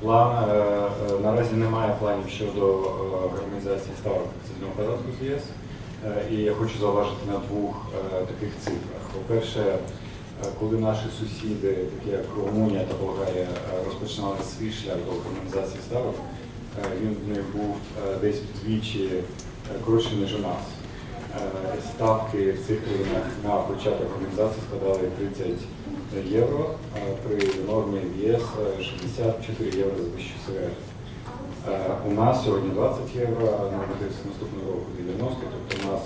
План е, е, наразі немає планів щодо е, гармонізації ставок акцизного податку з ЄС. І я хочу зауважити на двох таких цифрах. По-перше, коли наші сусіди, такі як Румунія та Болгарія, розпочинали свій шлях до гармонізації ставок, він в них був десь вдвічі коротший, ніж у нас. Е, Ставки в цих країнах на початок організації складали 30 євро, при нормі ЄС е, 64 євро за тисячу сигарет. Е, У нас сьогодні 20 євро, а норматив з наступного року 90, тобто у нас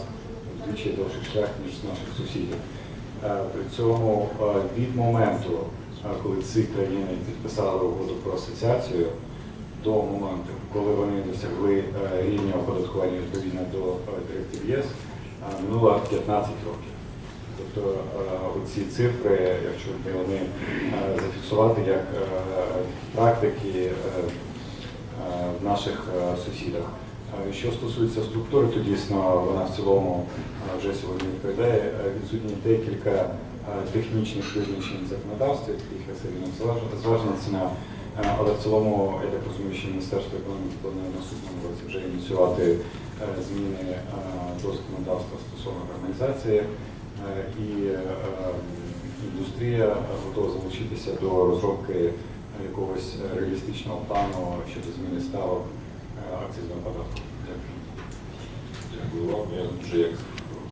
вдвічі довший шлях, ніж наших сусідів. Е, При цьому е, від моменту, е, коли ці країни підписали угоду про асоціацію, до моменту, коли вони досягли е, рівня оподаткування відповідно до е, директив ЄС, е, минуло 15 років. Тобто е, оці цифри, якщо вони е, зафіксувати як е, практики в наших сусідах. Що стосується структури, то дійсно вона в цілому вже сьогодні відповідає. Відсутні декілька технічних визначень в законодавстві, таких як середня зваж- зважена ціна. Е, Але в цілому, я так розумію, що Міністерство економіки планує наступному році вже ініціювати е, зміни е, до законодавства стосовно гармонізації. Е, І індустрія готова залучитися до розробки якогось реалістичного плану щодо зміни ставок акцизного податку. Дякую. Дякую вам. Я дуже як